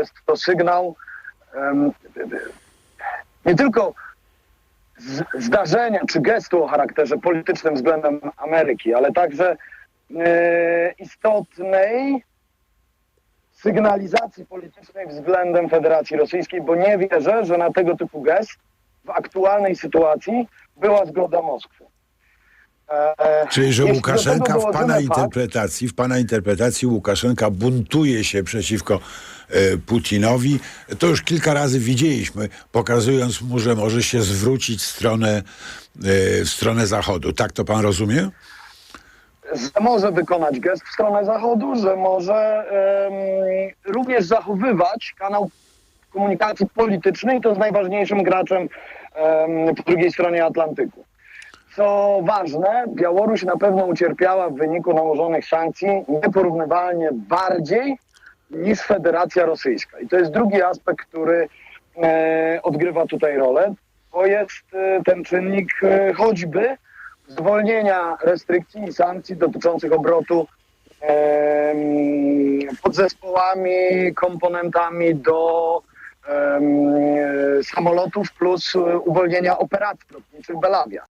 jest to sygnał nie tylko zdarzenia czy gestu o charakterze politycznym względem Ameryki, ale także e, istotnej sygnalizacji politycznej względem Federacji Rosyjskiej, bo nie wierzę, że na tego typu gest w aktualnej sytuacji była zgoda Moskwy. Czyli, że jeśli Łukaszenka w pana fakt, interpretacji, w pana interpretacji Łukaszenka buntuje się przeciwko e, Putinowi. To już kilka razy widzieliśmy, pokazując mu, że może się zwrócić w stronę, e, w stronę Zachodu. Tak to pan rozumie? że może wykonać gest w stronę Zachodu, że może em, również zachowywać kanał komunikacji politycznej to z najważniejszym graczem em, po drugiej stronie Atlantyku. Co ważne, Białoruś na pewno ucierpiała w wyniku nałożonych sankcji nieporównywalnie bardziej niż Federacja Rosyjska. I to jest drugi aspekt, który e, odgrywa tutaj rolę. To jest e, ten czynnik e, choćby zwolnienia restrykcji i sankcji dotyczących obrotu em, podzespołami, komponentami do em, samolotów plus e, uwolnienia operacji lotniczych Belawia.